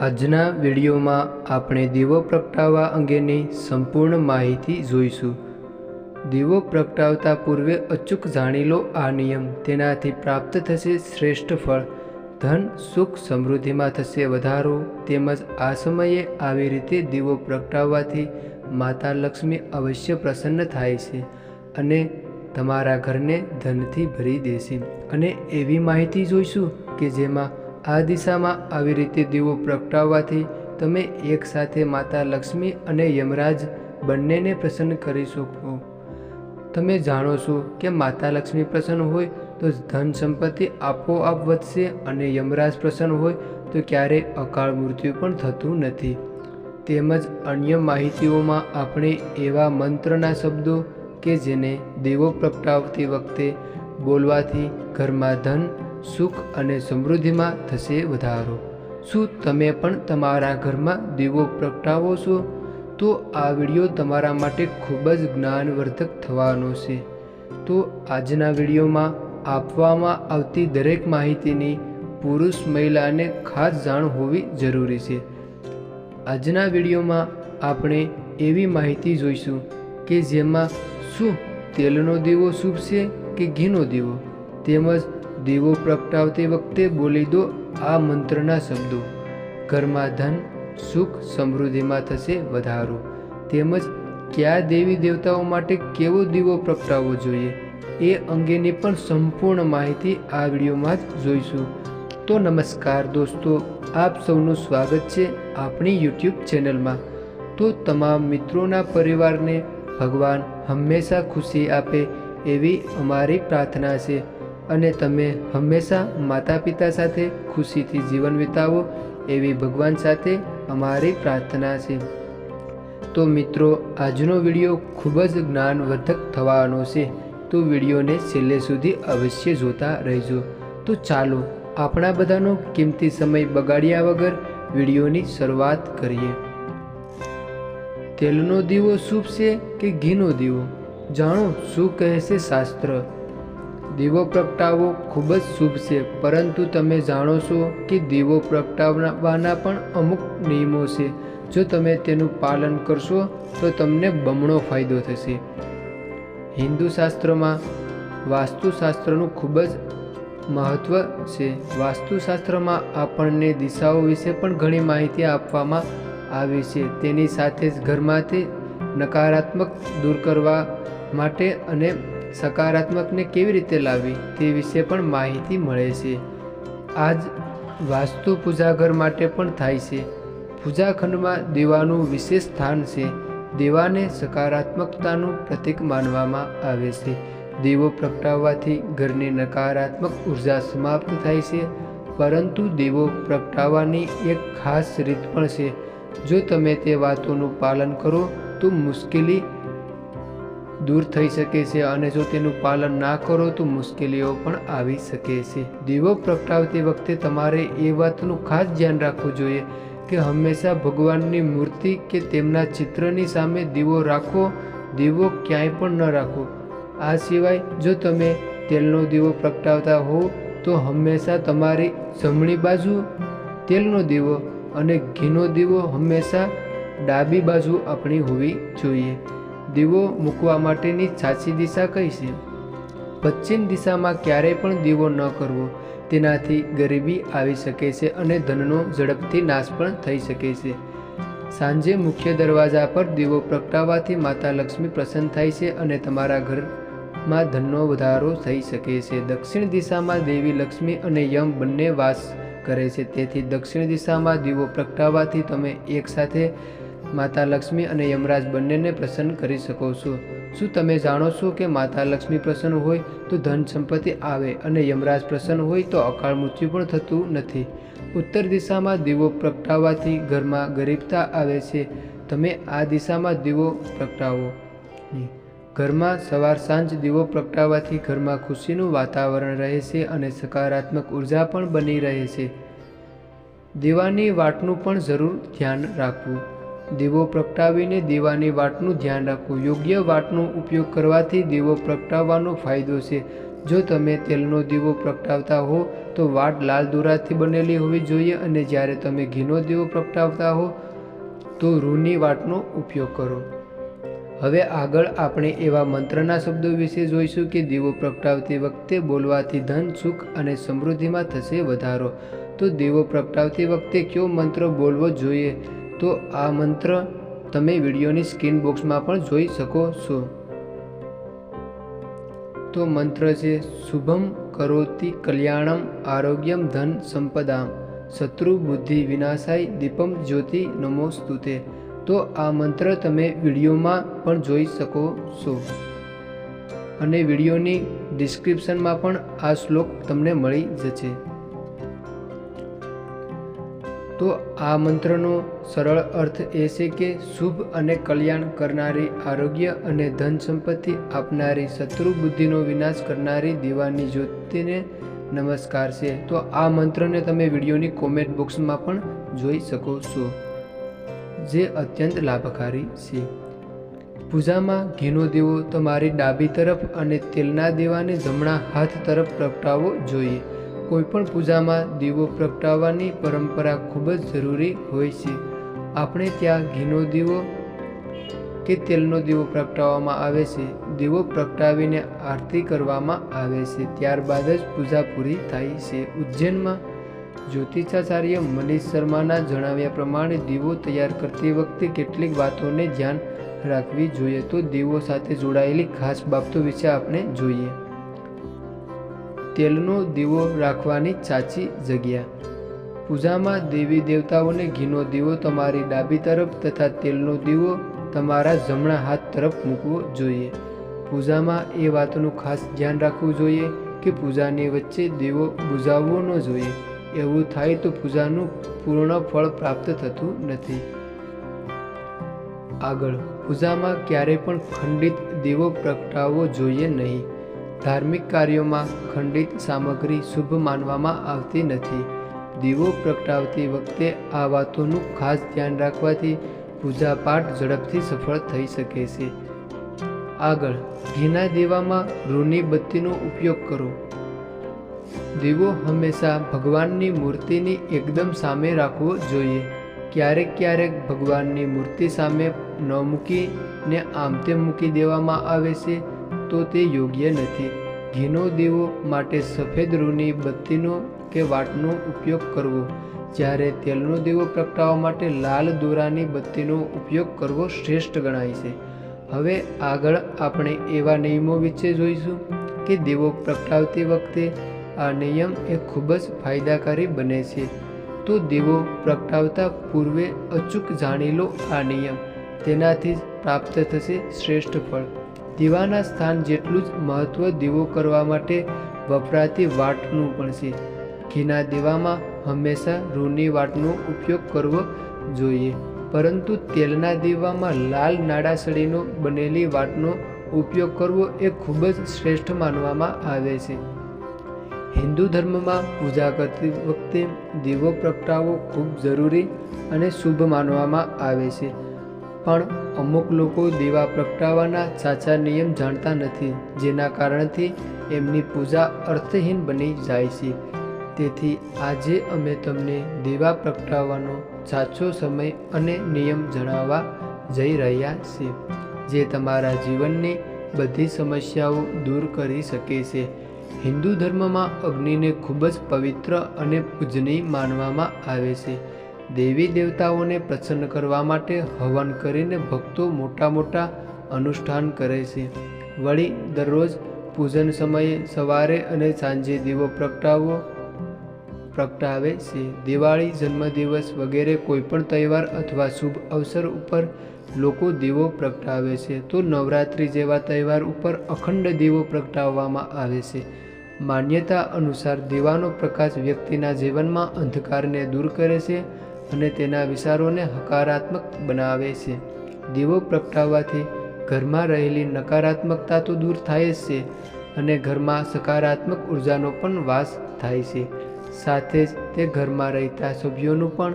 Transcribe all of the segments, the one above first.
આજના વિડીયોમાં આપણે દીવો પ્રગટાવવા અંગેની સંપૂર્ણ માહિતી જોઈશું. દીવો પ્રગટાવતા પૂર્વે અચૂક જાણી લો આ નિયમ, તેનાથી પ્રાપ્ત થશે શ્રેષ્ઠ ફળ. ધન, સુખ, સમૃદ્ધિમાં થશે વધારો, તેમજ આ સમયે આવી રીતે દીવો પ્રગટાવવાથી માતા લક્ષ્મી અવશ્ય પ્રસન્ન થાય છે અને તમારા ઘરને ધનથી ભરી દેશે. અને એવી માહિતી જોઈશું કે જેમાં આ દિશામાં આવી રીતે દીવો પ્રગટાવવાથી તમે એકસાથે માતા લક્ષ્મી અને યમરાજ બંનેને પ્રસન્ન કરી શકો. તમે જાણો છો કે માતા લક્ષ્મી પ્રસન્ન હોય તો ધન સંપત્તિ આપોઆપ વધશે અને યમરાજ પ્રસન્ન હોય તો ક્યારેય અકાળ મૃત્યુ પણ થતું નથી. તેમજ અન્ય માહિતીઓમાં આપણે એવા મંત્રના શબ્દો કે જેને દેવો પ્રગટાવતી વખતે બોલવાથી ઘરમાં ધન સુખ અને સમૃદ્ધિમાં થશે વધારો. શું તમે પણ તમારા ઘરમાં દીવો પ્રગટાવો છો? તો આ વીડિયો તમારા માટે ખૂબ જ જ્ઞાનવર્ધક થવાનો છે. તો આજના વિડીયોમાં આપવામાં આવતી દરેક માહિતીની પુરુષ મહિલાને ખાસ જાણ હોવી જરૂરી છે. આજના વિડીયોમાં આપણે એવી માહિતી જોઈશું કે જેમાં શું તેલનો દીવો શુભ છે કે ઘીનો દીવો? તેમજ દીવો પ્રગટાવતી વખતે બોલી દો આ મંત્રના શબ્દો. ઘરમાં ધન, સુખ, સમૃદ્ધિમાં થશે વધારો. તેમજ કયા દેવી દેવતાઓ માટે કેવો દીવો પ્રગટાવવો જોઈએ? એ અંગેની પણ સંપૂર્ણ માહિતી આ વિડીયોમાં જ જોઈશું. તો નમસ્કાર દોસ્તો, આપ સૌનું સ્વાગત છે આપણી યુટ્યુબ ચેનલમાં. તો તમામ મિત્રોના પરિવારને ભગવાન હંમેશા ખુશી આપે એવી અમારી પ્રાર્થના છે. અને તમે હંમેશા માતા પિતા સાથે ખુશીથી જીવન વિતાવો એવી ભગવાન સાથે અમારી પ્રાર્થના છે. તો મિત્રો, આજનો વીડિયો ખૂબ જ જ્ઞાનવર્ધક થવાનો છે. તો વિડીયોને છેલ્લે સુધી અવશ્ય જોતા રહેજો. તો ચાલો આપણા બધાનો કિંમતી સમય બગાડ્યા વગર વિડીયોની શરૂઆત કરીએ. તેલનો દીવો શુભ છે કે ઘીનો દીવો? જાણો, શું કહેશે શાસ્ત્ર? દીવો પ્રગટાવવો ખૂબ જ શુભ છે, પરંતુ તમે જાણો છો કે દીવો પ્રગટાવવાના પણ અમુક નિયમો છે. જો તમે તેનું પાલન કરશો, તો તમને બમણો ફાયદો થશે. હિન્દુ શાસ્ત્રમાં વાસ્તુશાસ્ત્રનું ખૂબ જ મહત્ત્વ છે. વાસ્તુશાસ્ત્રમાં આપણને દિશાઓ વિશે પણ ઘણી માહિતી આપવામાં આવી છે. તેની સાથે જ ઘરમાંથી નકારાત્મક દૂર કરવા માટે અને સકારાત્મકને કેવી રીતે લાવવી તે વિશે પણ માહિતી મળે છે. આજ વાસ્તુ પૂજાઘર માટે પણ થાય છે. પૂજાખંડમાં દેવાનું વિશેષ સ્થાન છે. દેવાને સકારાત્મકતાનું પ્રતીક માનવામાં આવે છે. દેવો પ્રગટાવવાથી ઘરની નકારાત્મક ઊર્જા સમાપ્ત થાય છે. પરંતુ દેવો પ્રગટાવવાની એક ખાસ રીત પણ છે. જો તમે તે વાતોનું પાલન કરો તો મુશ્કેલી દૂર થઈ શકે છે અને જો તેનું પાલન ના કરો તો મુશ્કેલીઓ પણ આવી શકે છે. દીવો પ્રગટાવતી વખતે તમારે એ વાતનું ખાસ ધ્યાન રાખવું જોઈએ કે હંમેશા ભગવાનની મૂર્તિ કે તેમના ચિત્રની સામે દીવો રાખો, દીવો ક્યાંય પણ ન રાખો. આ સિવાય જો તમે તેલનો દીવો પ્રગટાવતા હો તો હંમેશા તમારી જમણી બાજુ તેલનો દીવો અને ઘીનો દીવો હંમેશા ડાબી બાજુ આપણી હોવી જોઈએ. દીવો મૂકવા માટેની સાચી દિશા કઈ છે. પશ્ચિમ દિશામાં ક્યારેય પણ દીવો ન કરવો, તેનાથી ગરીબી આવી શકે છે અને ધનનો ઝડપથી નાશ પણ થઈ શકે છે. સાંજે મુખ્ય દરવાજા પર દીવો પ્રગટાવવાથી માતા લક્ષ્મી પ્રસન્ન થાય છે અને તમારા ઘરમાં ધનનો વધારો થઈ શકે છે. દક્ષિણ દિશામાં દેવી લક્ષ્મી અને યમ બંને વાસ કરે છે. તેથી દક્ષિણ દિશામાં દીવો પ્રગટાવવાથી તમે એકસાથે માતા લક્ષ્મી અને યમરાજ બંનેને પ્રસન્ન કરી શકો છો. શું તમે જાણો છો કે માતા લક્ષ્મી પ્રસન્ન હોય તો ધન સંપત્તિ આવે અને યમરાજ પ્રસન્ન હોય તો અકાળ મૃત્યુ પણ થતું નથી? ઉત્તર દિશામાં દીવો પ્રગટાવવાથી ઘરમાં ગરીબતા આવે છે. તમે આ દિશામાં દીવો પ્રગટાવો. ઘરમાં સવાર સાંજ દીવો પ્રગટાવવાથી ઘરમાં ખુશીનું વાતાવરણ રહે છે અને સકારાત્મક ઊર્જા પણ બની રહે છે. દીવાની વાટનું પણ જરૂર ધ્યાન રાખવું. દીવો પ્રગટાવીને દીવાની વાટનું ધ્યાન રાખવું. યોગ્ય વાટનો ઉપયોગ કરવાથી દીવો પ્રગટાવવાનો ફાયદો છે. જો તમે તેલનો દીવો પ્રગટાવતા હો, તો વાટ લાલ દોરાથી બનેલી હોવી જોઈએ અને જ્યારે તમે ઘીનો દીવો પ્રગટાવતા હો, તો રૂની વાટનો ઉપયોગ કરો. હવે આગળ આપણે એવા મંત્રના શબ્દો વિશે જોઈશું કે દીવો પ્રગટાવતી વખતે બોલવાથી ધન, સુખ અને સમૃદ્ધિમાં થશે વધારો. તો દીવો પ્રગટાવતી વખતે કયો મંત્ર બોલવો જોઈએ? તો આ મંત્ર તમે વિડીયોની સ્ક્રીન બોક્સમાં પણ જોઈ શકો છો. તો મંત્ર છે, શુભમ કરોતિ કલ્યાણમ આરોગ્યમ ધન સંપદામ, શત્રુ બુદ્ધિ વિનાશાય દીપમ જ્યોતિ નમોસ્તુતે. તો આ મંત્ર તમે વિડીયોમાં પણ જોઈ શકો છો. અને વિડીયોની ડિસ્ક્રિપ્શનમાં પણ આ શ્લોક તમને મળી જશે. તો આ મંત્રનો સરળ અર્થ એ છે કે શુભ અને કલ્યાણ કરનારી આરોગ્ય અને ધન સંપત્તિ આપનારી શત્રુ બુદ્ધિનો વિનાશ કરનારી દીવાની જ્યોતિને નમસ્કાર છે. તો આ મંત્રને તમે વિડીયોની કોમેન્ટ બોક્સમાં પણ જોઈ શકો છો, જે અત્યંત લાભકારી છે. પૂજામાં ઘીનો દેવો તમારી ડાબી તરફ અને તેલના દેવાને જમણા હાથ તરફ પ્રગટાવવો જોઈએ. કોઈપણ પૂજામાં દીવો પ્રગટાવવાની પરંપરા ખૂબ જ જરૂરી હોય છે. આપણે ત્યાં ઘીનો દીવો કે તેલનો દીવો પ્રગટાવવામાં આવે છે. દીવો પ્રગટાવીને આરતી કરવામાં આવે છે. ત્યારબાદ જ પૂજા પૂરી થાય છે. ઉજ્જૈનમાં જ્યોતિષાચાર્ય મનીષ શર્માના જણાવ્યા પ્રમાણે દીવો તૈયાર કરતી વખતે કેટલીક વાતોને ધ્યાન રાખવી જોઈએ તો દીવો સાથે જોડાયેલી ખાસ બાબતો વિશે આપણે જોઈએ. તેલનો દીવો રાખવાની સાચી જગ્યા. પૂજામાં દેવી દેવતાઓને ઘીનો દીવો તમારી ડાબી તરફ તથા તેલનો દીવો તમારા જમણા હાથ તરફ મૂકવો જોઈએ. પૂજામાં એ વાતનું ખાસ ધ્યાન રાખવું જોઈએ કે પૂજાની વચ્ચે દીવો બુઝાવવો ન જોઈએ. એવું થાય તો પૂજાનું પૂર્ણ ફળ પ્રાપ્ત થતું નથી. આગળ, પૂજામાં ક્યારેય પણ ખંડિત દીવો પ્રગટાવવો જોઈએ નહીં. ધાર્મિક કાર્યોમાં ખંડિત સામગ્રી શુભ માનવામાં આવતી નથી. દીવો પ્રગટાવતી વખતે આ વાતોનું ખાસ ધ્યાન રાખવાથી પૂજાપાઠ ઝડપથી સફળ થઈ શકે છે. આગળ, ઘીના દીવામાં રૂની બત્તીનો ઉપયોગ કરો. દીવો હંમેશા ભગવાનની મૂર્તિની એકદમ સામે રાખવો જોઈએ. ક્યારેક ક્યારેક ભગવાનની મૂર્તિ સામે ન મૂકીને આમ તેમ મૂકી દેવામાં આવે છે. તો તે યોગ્ય નથી. ઘીનો દીવો માટે સફેદ રૂની બત્તીનો કે વાટનો ઉપયોગ કરવો. જ્યારે તેલનો દીવો પ્રગટાવવા માટે લાલ દોરાની બત્તીનો ઉપયોગ કરવો શ્રેષ્ઠ ગણાય છે. હવે આગળ આપણે એવા નિયમો વિશે જોઈશું કે દીવો પ્રગટાવતી વખતે આ નિયમ એ ખૂબ જ ફાયદાકારી બને છે. તો દીવો પ્રગટાવતા પૂર્વે અચૂક જાણી લો આ નિયમ. તેનાથી જ પ્રાપ્ત થશે શ્રેષ્ઠ ફળ. દીવાના સ્થાન જેટલું જ મહત્ત્વ દીવો કરવા માટે વપરાતી વાટનું પણ છે. ઘીના દીવામાં હંમેશા રૂની વાટનો ઉપયોગ કરવો જોઈએ, પરંતુ તેલના દીવામાં લાલ નાડાસળીનો બનેલી વાટનો ઉપયોગ કરવો એ ખૂબ જ શ્રેષ્ઠ માનવામાં આવે છે. હિન્દુ ધર્મમાં પૂજા કરતી વખતે દીવો પ્રગટાવવો ખૂબ જરૂરી અને શુભ માનવામાં આવે છે. પણ અમુક લોકો દીવા પ્રગટાવવાના સાચા નિયમ જાણતા નથી, જેના કારણથી એમની પૂજા અર્થહીન બની જાય છે. તેથી આજે અમે તમને દીવા પ્રગટાવવાનો સાચો સમય અને નિયમ જણાવવા જઈ રહ્યા છીએ, જે તમારા જીવનની બધી સમસ્યાઓ દૂર કરી શકે છે. હિન્દુ ધર્મમાં અગ્નિને ખૂબ જ પવિત્ર અને પૂજનીય માનવામાં આવે છે. દેવી દેવતાઓને પ્રસન્ન કરવા માટે હવન કરીને ભક્તો મોટા મોટા અનુષ્ઠાન કરે છે. વળી દરરોજ પૂજન સમયે સવારે અને સાંજે દીવો પ્રગટાવવો પ્રગટાવે છે. દિવાળી, જન્મદિવસ વગેરે કોઈપણ તહેવાર અથવા શુભ અવસર ઉપર લોકો દીવો પ્રગટાવે છે. તો નવરાત્રિ જેવા તહેવાર ઉપર અખંડ દીવો પ્રગટાવવામાં આવે છે. માન્યતા અનુસાર દીવાનો પ્રકાશ વ્યક્તિના જીવનમાં અંધકારને દૂર કરે છે અને તેના વિચારોને હકારાત્મક બનાવે છે. દીવો પ્રગટાવવાથી ઘરમાં રહેલી નકારાત્મકતા તો દૂર થાય જ છે અને ઘરમાં સકારાત્મક ઉર્જાનો પણ વાસ થાય છે. સાથે જ તે ઘરમાં રહેતા સભ્યોનું પણ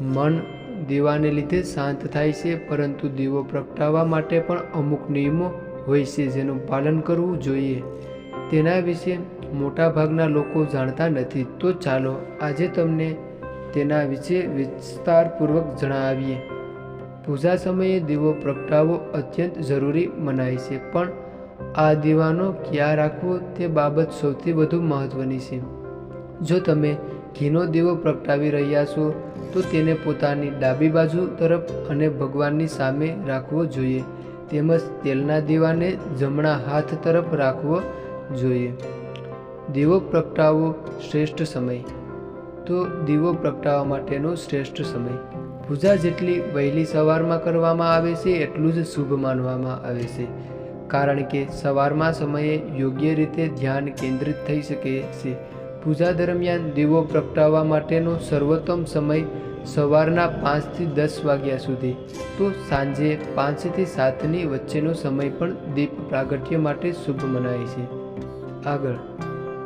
મન દીવાને લીધે શાંત થાય છે, પરંતુ દીવો પ્રગટાવવા માટે પણ અમુક નિયમો હોય છે જેનું પાલન કરવું જોઈએ. તેના વિશે મોટાભાગના લોકો જાણતા નથી. તો ચાલો આજે તમને તેના વિશે વિસ્તારપૂર્વક જણાવીએ. પૂજા સમયે દીવો પ્રગટાવવો અત્યંત જરૂરી મનાય છે, પણ આ દીવાનો ક્યાં રાખવો તે બાબત સૌથી વધુ મહત્ત્વની છે. જો તમે ઘીનો દીવો પ્રગટાવી રહ્યા છો, તો તેને પોતાની ડાબી બાજુ તરફ અને ભગવાનની સામે રાખવો જોઈએ. તેમજ તેલના દીવાને જમણા હાથ તરફ રાખવો જોઈએ. દીવો પ્રગટાવવો શ્રેષ્ઠ સમય. તો દીવો પ્રગટાવવા માટેનો શ્રેષ્ઠ સમય. પૂજા જેટલી વહેલી સવારમાં કરવામાં આવે છે, એટલું જ શુભ માનવામાં આવે છે. કારણ કે સવારમાં સમયે યોગ્ય રીતે ધ્યાન કેન્દ્રિત થઈ શકે છે. પૂજા દરમિયાન દીવો પ્રગટાવવા માટેનો સર્વોત્તમ સમય સવારના પાંચથી દસ વાગ્યા સુધી. તો સાંજે પાંચથી સાતની વચ્ચેનો સમય પણ દીપ પ્રાગટ્ય માટે શુભ મનાય છે. આગળ.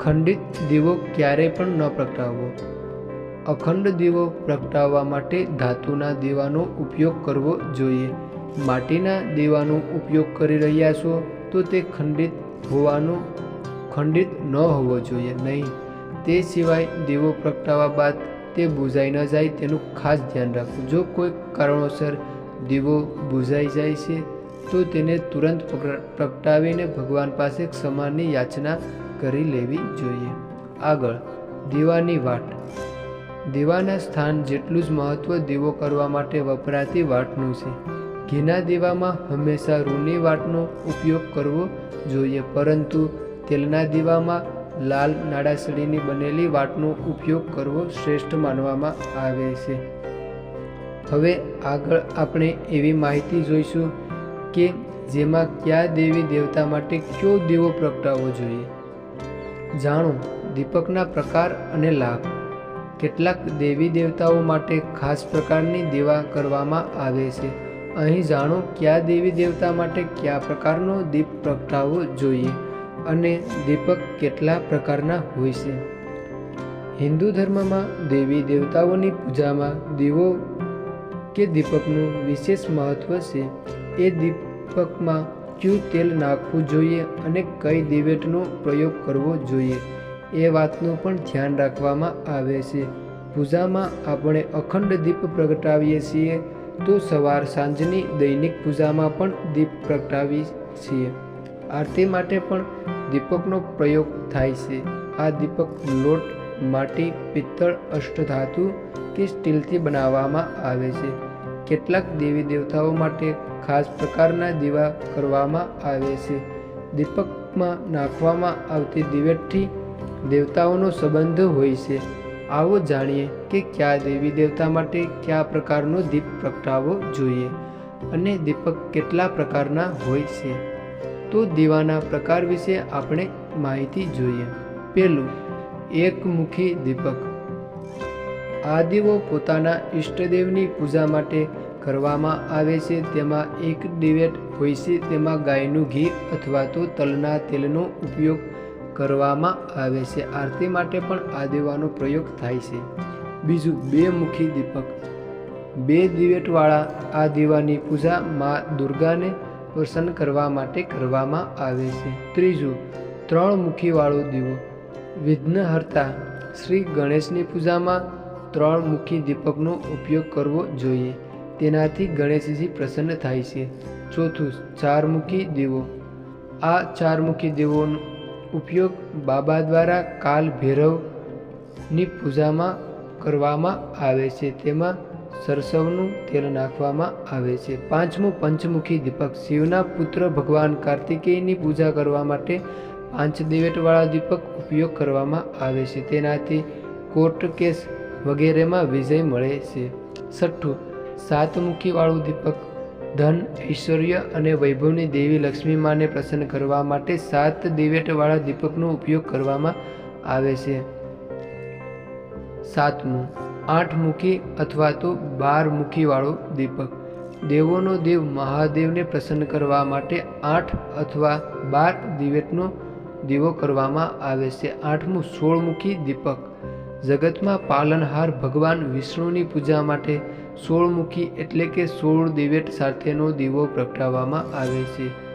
ખંડિત દીવો ક્યારેય પણ ન પ્રગટાવવો. અખંડ દીવો પ્રગટાવવા માટે ધાતુના દીવાનો ઉપયોગ કરવો જોઈએ. માટીના દીવાનો ઉપયોગ કરી રહ્યા છો તો તે ખંડિત હોવાનો, ખંડિત ન હોવો જોઈએ, નહીં. તે સિવાય દીવો પ્રગટાવવા બાદ તે બુઝાઈ ન જાય તેનું ખાસ ધ્યાન રાખવું. જો કોઈ કારણોસર દીવો બુઝાઈ જાય છે, તો તેને તુરંત પ્રગ- પ્રગટાવીને ભગવાન પાસે ક્ષમાની યાચના કરી લેવી જોઈએ. આગળ, દીવાની વાટ. દીવાના સ્થાન જેટલું જ મહત્ત્વ દીવો કરવા માટે વપરાતી વાટનું છે. ઘીના દીવામાં હંમેશા રૂની વાટનો ઉપયોગ કરવો જોઈએ, પરંતુ તેલના દીવામાં લાલ નાડાસળીની બનેલી વાટનો ઉપયોગ કરવો શ્રેષ્ઠ માનવામાં આવે છે. હવે આગળ આપણે એવી માહિતી જોઈશું કે જેમાં કયા દેવી દેવતા માટે કયો દીવો પ્રગટાવવો જોઈએ. જાણો, દીપકના પ્રકાર અને લાભ. કેટલાક દેવી દેવતાઓ માટે ખાસ પ્રકારની દીવા કરવામાં આવે છે. અહીં જાણો કયા દેવી દેવતા માટે કયા પ્રકારનો દીપ પ્રગટાવવો જોઈએ અને દીપક કેટલા પ્રકારના હોય છે. હિન્દુ ધર્મમાં દેવી દેવતાઓની પૂજામાં દીવો કે દીપકનું વિશેષ મહત્ત્વ છે. એ દીપકમાં ક્યુ તેલ નાખવું જોઈએ અને કઈ દિવેટનો પ્રયોગ કરવો જોઈએ? એ વાતનું પણ ધ્યાન રાખવામાં આવે છે. પૂજામાં આપણે અખંડ દીપ પ્રગટાવીએ છીએ તો સવાર સાંજની દૈનિક પૂજામાં પણ દીપ પ્રગટાવીએ છીએ. આરતી માટે પણ દીપકનો પ્રયોગ થાય છે. આ દીપક લોટ, માટી, પિત્તળ, અષ્ટધાતુ કે સ્ટીલથી બનાવવામાં આવે છે. કેટલાક દેવી દેવતાઓ માટે ખાસ પ્રકારના દીવા કરવામાં આવે છે. દીપકમાં નાખવામાં આવતી દિવેટથી દેવતાઓનો સંબંધ હોય છે. આવો જાણીએ કે કયા દેવી દેવતા માટે કયા પ્રકારનો દીપ પ્રગટાવવો જોઈએ અને દીપક કેટલા પ્રકારના હોય છે. તો દીવાના પ્રકાર વિશે આપણે માહિતી જોઈએ. પહેલું, એકમુખી દીપક. આ દીવો પોતાના ઈષ્ટદેવની પૂજા માટે કરવામાં આવે છે. તેમાં એક દિવેટ હોય છે. તેમાં ગાયનું ઘી અથવા તો તલના તેલનો ઉપયોગ કરવામાં આવે છે. આરતી માટે પણ આ દીવાનો પ્રયોગ થાય છે. બીજું, બે મુખી દીપક. બે દિવેટવાળા આ દીવાની પૂજા મા દુર્ગાને પ્રસન્ન કરવા માટે કરવામાં આવે છે. ત્રીજું, ત્રણ મુખીવાળો દીવો. વિઘ્નહર્તા શ્રી ગણેશની પૂજામાં ત્રણ મુખી દીપકનો ઉપયોગ કરવો જોઈએ. તેનાથી ગણેશજી પ્રસન્ન થાય છે. ચોથું ચારમુખી દીવો. આ ચારમુખી દીવોનો ઉપયોગ બાબા દ્વારા કાલ ભૈરવની પૂજામાં કરવામાં આવે છે. તેમાં સરસવનું તેલ નાખવામાં આવે છે. પાંચમું પંચમુખી દીપક. શિવના પુત્ર ભગવાન કાર્તિકેયની પૂજા કરવા માટે પાંચ દિવેટવાળા દીપક ઉપયોગ કરવામાં આવે છે. તેનાથી કોર્ટ કેસ વગેરેમાં વિજય મળે છે. છઠ્ઠું, સાતમુખીવાળું દીપક. ધન, ઐશ્વર્ય અને વૈભવની દેવી લક્ષ્મી માને પ્રસન્ન કરવા માટે સાત દિવેટવાળા દીપકનો ઉપયોગ કરવામાં આવે છે. સાતમું આઠ મુખી અથવા તો બાર મુખીવાળો દીપક. દેવોનો દેવ મહાદેવને પ્રસન્ન કરવા માટે આઠ અથવા બાર દિવેટનો દીવો કરવામાં આવે છે. આઠમું, સોળમુખી દીપક. જગતમાં પાલનહાર ભગવાન વિષ્ણુની પૂજા માટે સોળમુખી એટલે કે સોળ દિવેટ સાથેનો દીવો પ્રગટાવવામાં આવે છે.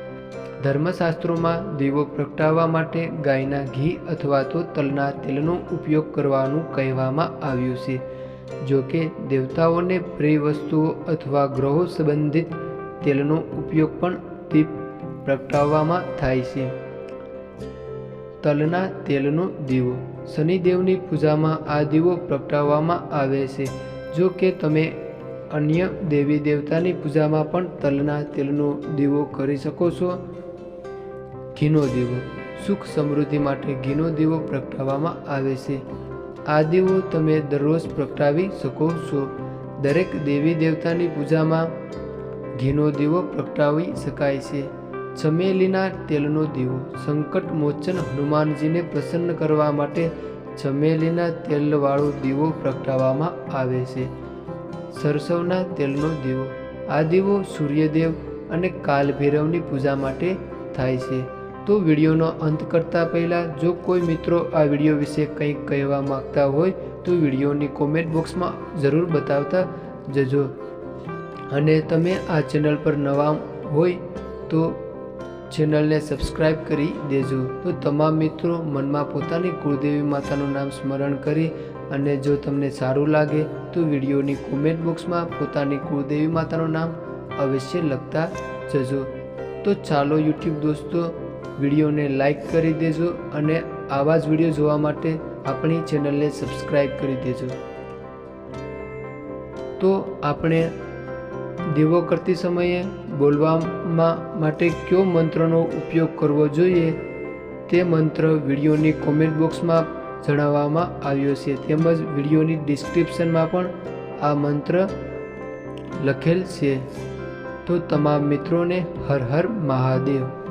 ધર્મશાસ્ત્રોમાં દીવો પ્રગટાવવા માટે ગાયના ઘી અથવા તો તલના તેલનો ઉપયોગ કરવાનું કહેવામાં આવ્યું છે. જો કે દેવતાઓને પ્રિય વસ્તુઓ અથવા ગ્રહો સંબંધિત તેલનો ઉપયોગ પણ દીપ પ્રગટાવવામાં થાય છે. તલના તેલનો દીવો. શનિદેવની પૂજામાં આ દીવો પ્રગટાવવામાં આવે છે. જો કે તમે અન્ય દેવી દેવતાની પૂજામાં પણ તલના તેલનો દીવો કરી શકો છો. ઘીનો દીવો. સુખ સમૃદ્ધિ માટે ઘીનો દીવો પ્રગટાવવામાં આવે છે. આ દીવો તમે દરરોજ પ્રગટાવી શકો છો. દરેક દેવી દેવતાની પૂજામાં ઘીનો દીવો પ્રગટાવી શકાય છે. ચમેલીના તેલનો દીવો. સંકટ મોચન હનુમાનજીને પ્રસન્ન કરવા માટે ચમેલીના તેલવાળો દીવો પ્રગટાવવામાં આવે છે. સરસવના તેલનો દીવો. આ દીવો સૂર્યદેવ અને કાલભૈરવની પૂજા માટે થાય છે. તો વિડીયોનો અંત કરતાં પહેલાં, જો કોઈ મિત્રો આ વીડિયો વિશે કંઈક કહેવા માગતા હોય, તો વિડીયોની કોમેન્ટ બોક્સમાં જરૂર બતાવતા જજો. અને તમે આ ચેનલ પર નવા હોય, તો ચેનલને સબસ્ક્રાઈબ કરી દેજો. તો તમામ મિત્રો મનમાં પોતાની કુળદેવી માતાનું નામ સ્મરણ કરી અને જો તમને સારું લાગે તો વિડીયોની કોમેન્ટ બોક્સમાં પોતાની કુળદેવી માતાનું નામ અવશ્ય લખતા જજો. તો ચાલો યુટ્યુબ દોસ્તો, વિડીયોને લાઈક કરી દેજો અને આવા જ વીડિયો જોવા માટે આપણી ચેનલને સબસ્ક્રાઈબ કરી દેજો. તો આપણે દેવો કરતી સમયે બોલવામાં માટે કયો મંત્રનો ઉપયોગ કરવો જોઈએ તે મંત્ર વિડીયોની કોમેન્ટ બોક્સમાં જણાવવામાં આવ્યો છે. તેમજ વિડીયોની ડિસ્ક્રિપ્શનમાં પણ આ મંત્ર લખેલ છે. તો તમામ મિત્રોને હર હર મહાદેવ.